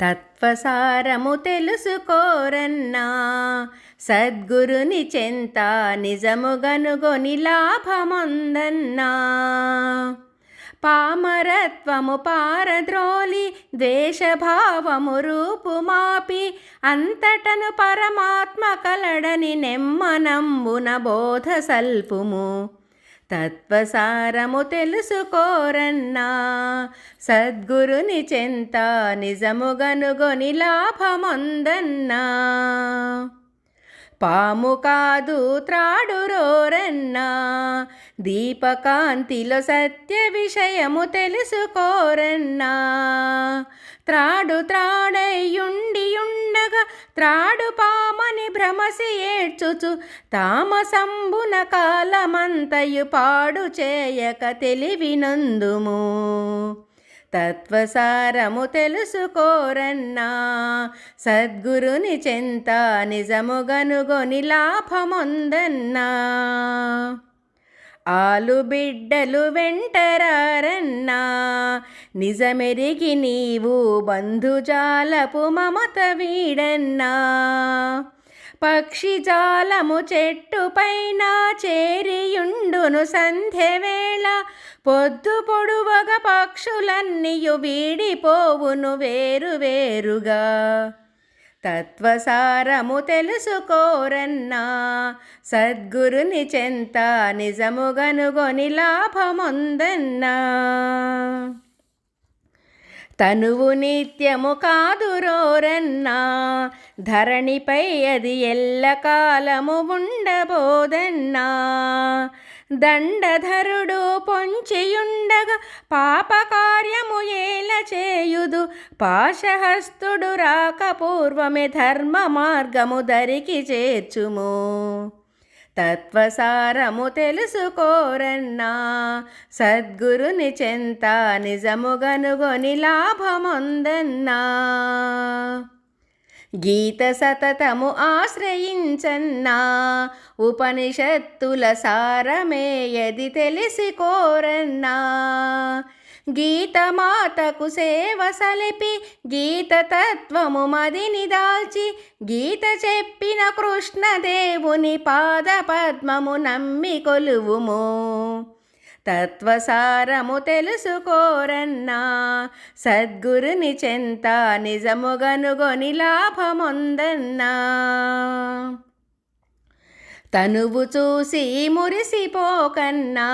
తత్వసారము తెలుసుకోరన్నా సద్గురుని చెంత నిజముగనుగొని లాభముందన్నా. పామరత్వము పారద్రోలి ద్వేషభావము రూపుమాపి అంతటను పరమాత్మ కలడని నెమ్మనంబున బోధ సల్పుము. తత్వసారము తెలుసుకోరన్నా. సద్గురుని చెంత నిజముగనుగొని లాభమొందన్నా. పాము కాదు త్రాడు రోరన్నా దీపకాంతిలో సత్య విషయము తెలుసుకోరన్నా. త్రాడు త్రాడయ్యుండి ఉండగా త్రాడు పామని భ్రమసి ఏడ్చుచు తామసంబున కాలమంతయు పాడు చేయక తెలివినందుము. తత్వసారము తెలుసుకోరన్నా సద్గురుని చెంత నిజముగనుగొని లాభమొందన్నా. ఆలు బిడ్డలు వెంటరారన్నా నిజమెరిగి నీవు బంధుజాలపు మమత వీడన్నా. పక్షి జాలము చెట్టు పైన చేరియుండును సంధ్యవేళ పొద్దు పొడువగ పక్షులన్నీయు వీడిపోవును వేరు వేరుగా. తత్వసారము తెలుసుకోరన్నా. సద్గురుని చెంత నిజముగనుగొని లాభముందన్నా. తనువు నిత్యము కాదురోరన్నా. ధరణిపై అది ఎల్లకాలము ఉండబోదన్నా. దండధరుడు పొంచియుండగా పాపకార్యము ఏల చేయుదు. పాశహస్తుడు రాకపూర్వమే ధర్మ మార్గము దరికి చేర్చుము. తత్వసారము తెలుసుకోరన్నా సద్గురుని చెంత నిజముగనుగొని లాభమొందన్నా. గీత సతతము ఆశ్రయించన్నా. ఉపనిషత్తుల సారమేయది తెలిసి కోరన్నా. గీతమాతకు సేవ సలిపి గీత తత్వము మదిని దాల్చి గీత చెప్పిన కృష్ణదేవుని పాద పద్మము నమ్మి కొలువుము. తత్వసారము తెలుసుకోరన్నా. సద్గురుని చెంత నిజముగనుగొని లాభమొందన్నా. తనువు చూసి మురిసిపోకన్నా.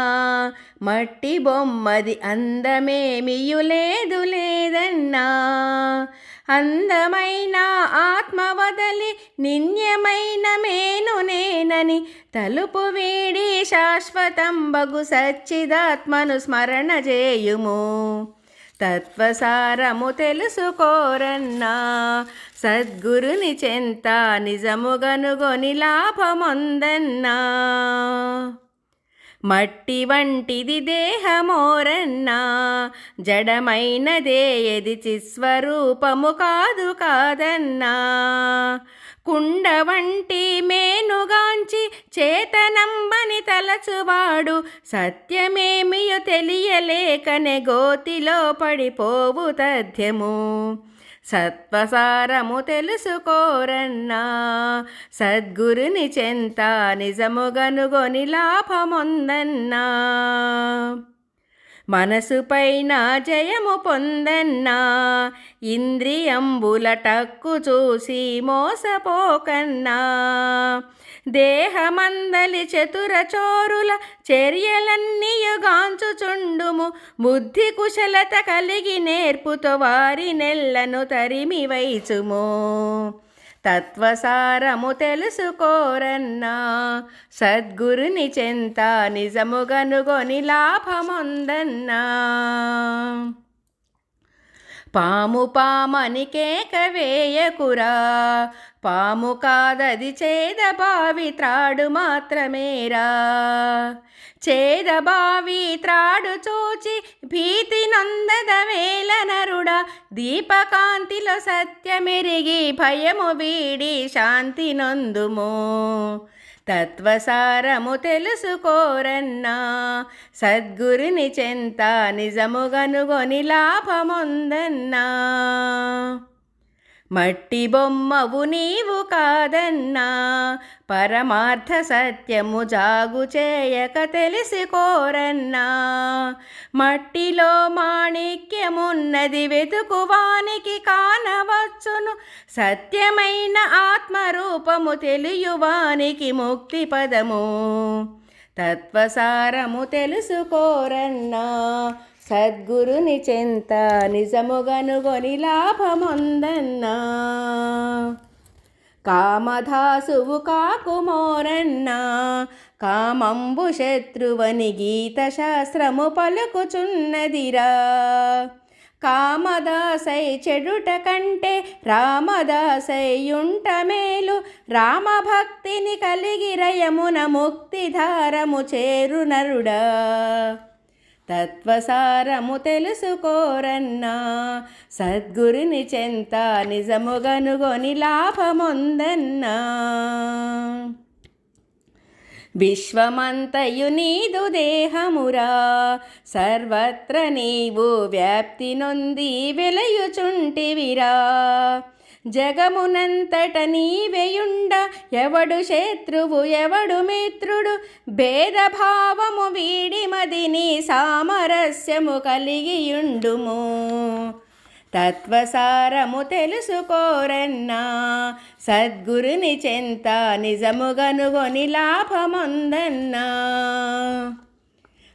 మట్టి బొమ్మది అందమేమియు లేదు లేదన్నా. అందమైన ఆత్మ వదలి నిన్యమైన మేను నేనని తలుపు వీడి శాశ్వతం బగు సచ్చిదాత్మను స్మరణ చేయుము. తత్వసారము తెలుసుకోరన్నా సద్గురుని చెంత నిజముగనుగొని లాభమొందన్నా. మట్టి వంటిది దేహమోరన్నా జడమైనదే ఎది చిస్వరూపము కాదు కాదన్నా. కుండ వంటి మేనుగాంచి చేతనంబని తలచువాడు సత్యమేమియో తెలియలేకనే గోతిలో పడిపోవు తథ్యము. సత్వసారము తెలుసుకోరన్నా. సద్గురుని చెంత నిజముగనుగొని లాభమొందన్నా. మనసుపైన జయము పొందన్నా. ఇంద్రియంబుల టక్కు చూసి మోసపోకన్నా. దేహమందలి చతురచోరుల చర్యలన్నీయుగాంచుచుండుము బుద్ధి కుశలత కలిగి నేర్పుతో వారి నెల్లను తరిమి వైచుము. తత్వసారము తెలుసుకోరన్నా సద్గురుని చెంత నిజముగనుగొని లాభముందన్నా పాము పామని కేక వేయకురా. పాము కాదది చేదబావి త్రాడు మాత్రమేరా. చేదబావి త్రాడు చూచి భీతి నందద వేల నరుడా. దీపకాంతిలో సత్యమెరిగి భయము వీడి శాంతి నందుము. తత్వసారము తెలుసుకోరన్నా సద్గురుని చెంత నిజముగనుగొని లాభముందన్నా. మట్టి బొమ్మవు నీవు కాదన్నా పరమార్థ సత్యము జాగు చేయక తెలిసికోరన్నా. మట్టిలో మాణిక్యమున్నది వెతుకువానికి కానవచ్చును సత్యమైన ఆత్మరూపము తెలియువానికి ముక్తి పదము. తత్వసారము తెలుసుకోరన్నా సద్గురుని చెంత నిజముగనుగొని లాభముందన్నా. కామధాసువు కాకుమోరన్నా కామంబు శత్రువని గీత శాస్త్రము పలుకుచున్నదిరా. కామదాసై చెడుట కంటే రామదాసయ్యుంట మేలు. రామభక్తిని కలిగి రయమున ముక్తిధారము చేరునరుడా. తత్వసారము తెలుసుకోరన్నా సద్గురుని చెంత నిజముగనుగొని లాభముందన్నా. విశ్వమంతయు నీదు దేహమురా సర్వత్ర నీవు వ్యాప్తి నొంది వెలయుచుంటివిరా. జగమునంతట నీవెయుండ ఎవడు శత్రువు ఎవడు మిత్రుడు? భేదభావము వీడి మదిని సామరస్యము కలిగియుండుము. తత్వసారము తెలుసుకోరన్నా సద్గురుని చెంత నిజముగనుగొని లాభముందన్నా.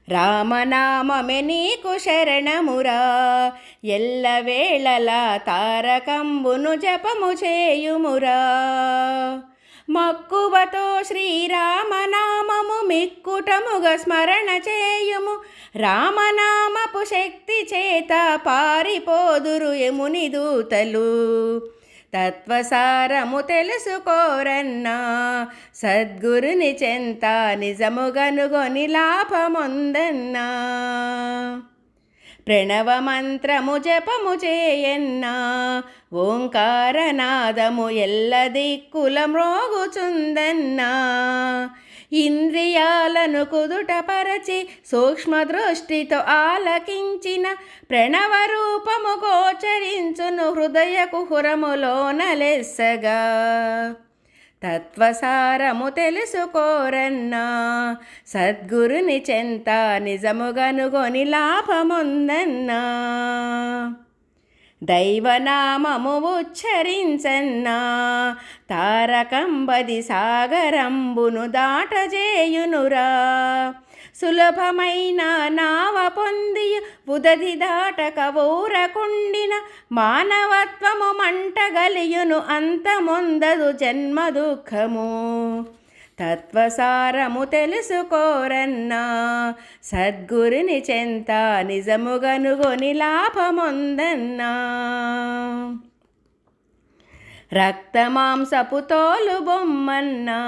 రామనామమే నీకు శరణమురా. ఎల్లవేళలా తారకంబును జపము చేయుమురా. మక్కువతో శ్రీరామనామము మిక్కుటముగ స్మరణ చేయుము. రామనామపు శక్తి చేత పారిపోదురు యముని దూతలు. తత్వసారము తెలుసుకోరన్నా. సద్గురుని చెంత నిజముగనుగొని లాభముందన్నా. ప్రణవమంత్రము జపము చేయన్నా. ఓంకారనాదము ఎల్ల దిక్కుల మ్రోగుచుందన్నా ఇంద్రియాలను కుదుటపరచి సూక్ష్మ దృష్టితో ఆలకించిన ప్రణవ రూపము గోచరించును హృదయ కుహురములోన తత్వసారము తెలుసుకోరన్నా సద్గురుని చెంత నిజముగనుగొని లాభముందన్నా. దైవనామము ఉచ్చరించన్నా. తారకంబది సాగరంబును దాటజేయునురా. సులభమైన నావ పొంది ఉదది దాటక ఊరకుండిన మానవత్వము మంటగలియును అంతముందదు జన్మ దుఃఖము తత్వసారము తెలుసుకోరన్నా. సద్గురుని చెంత నిజముగనుగొని లాభముందన్నా. రక్తమాంసపు తోలు బొమ్మన్నా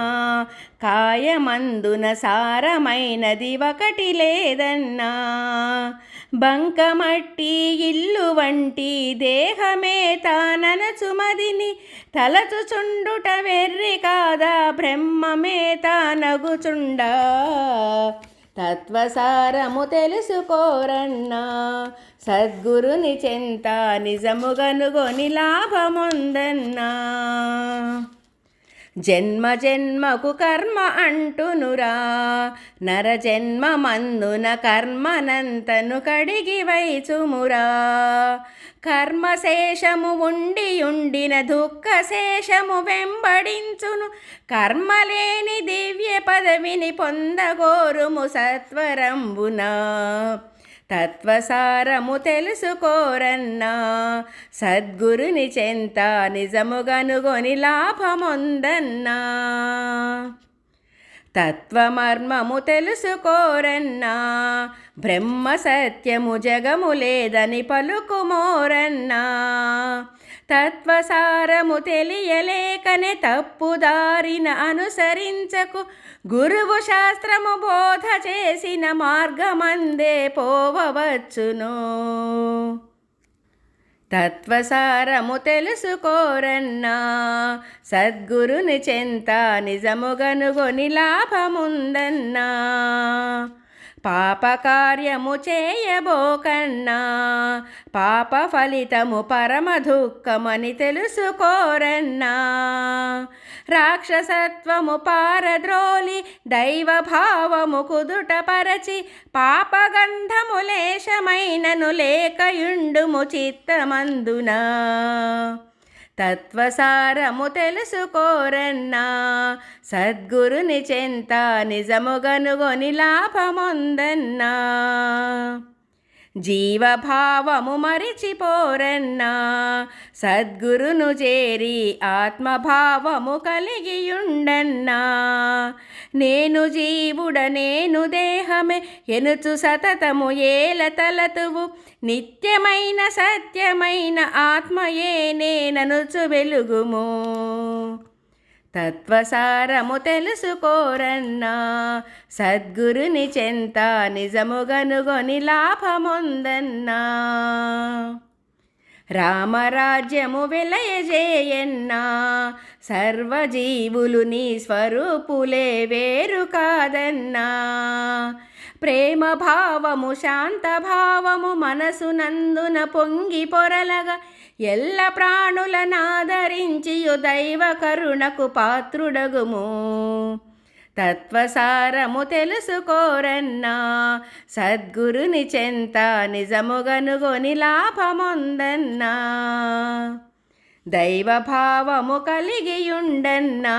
కాయమందున సారమైనది ఒకటి లేదన్నా. బంకమట్టి ఇల్లు వంటి దేహమే తాననచుమదిని తలచుచుండుట వెర్రి కాదా బ్రహ్మమే తానగుచుండా. తత్వసారము తెలుసుకోరన్నా. సద్గురుని చెంత నిజముగనుగొని లాభముందన్నా. జన్మ జన్మకు కర్మ అంటునురా. నర జన్మ మందున కర్మనంతను కడిగి వైచుమురా. కర్మశేషము ఉండి ఉండిన దుఃఖ శేషము వెంబడించును. కర్మలేని దివ్య పదవిని పొందగోరుము సత్వరంబునా. తత్వసారము తెలుసుకోరన్నా. సద్గురుని చెంత నిజముగనుగొని లాభముందన్నా. తత్వమర్మము తెలుసుకోరన్నా. బ్రహ్మ సత్యము జగము లేదని పలుకుమోరన్నా. తత్వసారము తెలియలేకనే తప్పుదారిన అనుసరించకు. గురువు శాస్త్రము బోధ చేసిన మార్గమందే పోవవచ్చును. తత్వసారము తెలుసుకోరన్నా సద్గురుని చెంత నిజముగనుగొని లాభముందన్నా. పాపకార్యము చేయబోకన్నా పాప ఫలితము పరమ దుఃఖమని తెలుసుకోరన్నా. రాక్షసత్వము పారద్రోలి దైవభావము కుదుటపరచి పాపగంధము లేశమైనను లేకయుండుము చిత్తమందునా. తత్వసారము తెలుసుకోరన్నా. సద్గురుని చెంత నిజముగనుగొని లాభముందన్నా. జీవభావము మరిచిపోరన్నా. సద్గురును చేరి ఆత్మభావము కలిగియుండన్నా. నేను జీవుడ నేను దేహమే ఎనుచు సతతము ఏల తలతువు. నిత్యమైన సత్యమైన ఆత్మయే నేననుచు వెలుగుము. తత్వసారము తెలుసుకోరన్నా సద్గురుని చెంత నిజముగనుగొని లాభముందన్నా. రామరాజ్యము వెలయజేయన్నా సర్వజీవులు నీ స్వరూపులే వేరు కాదన్నా. ప్రేమ భావము శాంత భావము మనసునందున పొంగి పొరలగా ఎల్ల ప్రాణులనాదరించియు దైవ కరుణకు పాత్రుడగుము. తత్వసారము తెలుసుకోరన్నా సద్గురుని చెంత నిజముగనుగొని లాభముందన్నా. దైవభావము కలిగియుండన్నా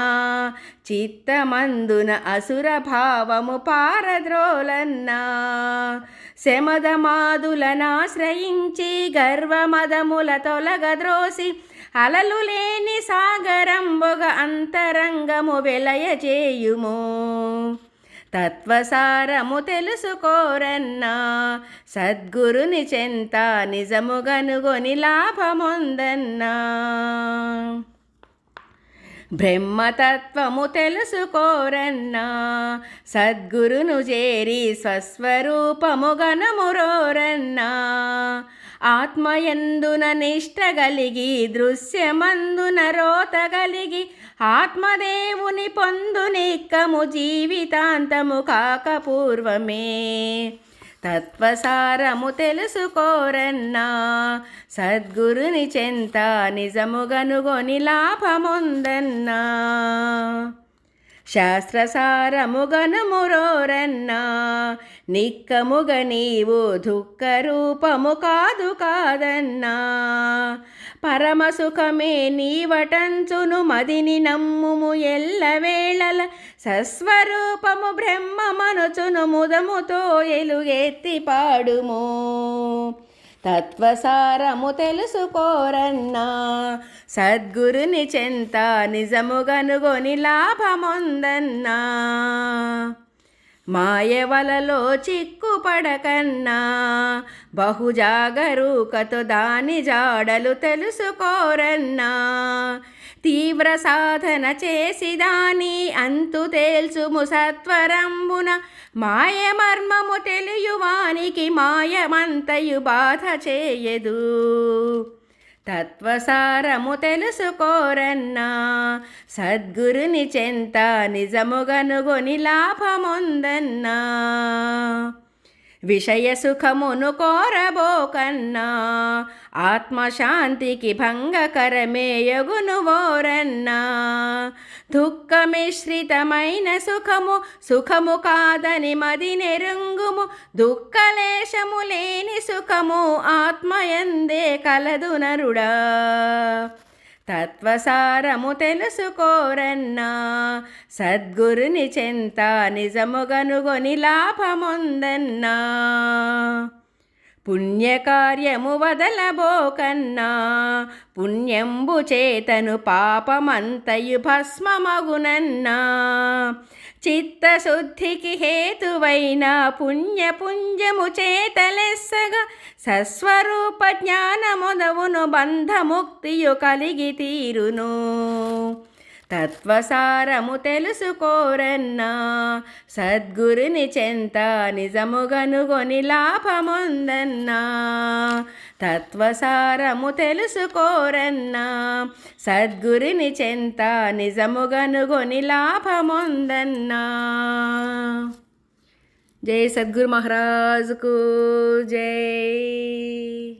చిత్తమందున అసుర భావము పారద్రోలన్నా. శమదమాదులనాశ్రయించి గర్వమదముల తొలగద్రోసి అలలు లేని సాగరంబొగ అంతరంగము వెలయ తత్వసారము తెలుసుకోరన్నా సద్గురుని చెంత నిజముగనుగొని లాభముందన్నా. బ్రహ్మతత్వము తెలుసుకోరన్నా సద్గురును చేరి స్వస్వరూపము గణమురోరన్నా ఆత్మయందున నిష్ట కలిగి దృశ్యమందున రోత కలిగి ఆత్మదేవుని పొందు నిక్కము జీవితాంతము కాక పూర్వమే తత్వసారము తెలుసుకోరన్నా సద్గురుని చెంత నిజముగనుగొని లాభముందన్నా. శాస్త్రసారముగనుమురోరన్నా నిక్కముగ నీవు దుఃఖ రూపము కాదు కాదన్నా. పరమసుఖమే నీవటంచును మదిని నమ్ముము ఎల్లవేళల సస్వరూపము బ్రహ్మమనుచును ముదముతో ఎలుగెత్తి పాడుము. తత్వసారము తెలుసుకోరన్నా. సద్గురుని చెంత నిజముగనుగొని లాభముందన్నా. మాయవలలో చిక్కుపడకన్నా. బహుజాగరూకతో దాని జాడలు తెలుసుకోరన్నా. తీవ్ర సాధన చేసి దాని అంతు తేల్చు ముసత్వరంబున మాయ మర్మము తెలియువానికి మాయమంతయు బాధ చేయదు. తత్వసారము తెలుసుకోరన్నా. సద్గురుని చెంత నిజముగనుగొని లాభముందన్నా. విషయ సుఖమును కోరబోకన్నా ఆత్మశాంతికి భంగకరమేయగును ఓరన్నా. దుఃఖమిశ్రితమైన సుఖము సుఖము కాదని మది నెరుంగుము దుఃఖలేశము లేని సుఖము ఆత్మయందే కలదు నరుడా. తత్వసారము తెలుసుకోరన్నా. సద్గురుని చెంత నిజముగనుగొని లాభముందన్నా. పుణ్యకార్యము వదలబోకన్నా. పుణ్యంబు చేతను పాపమంతయు భస్మమగునన్నా. చిత్తశుద్ధికి హేతువైన పుణ్యపుంజము చేతలెస్సగా సస్వరూప జ్ఞానముదవును బంధముక్తియు కలిగి తీరును. తత్వసారము తెలుసుకోరన్నా సద్గురుని చెంత నిజముగనుగొని లాభముందన్నా తత్వసారము తెలుసుకోరన్నా సద్గురుని చెంత నిజముగనుగొని లాభముందన్నా. జై సద్గురు మహారాజుకు జై.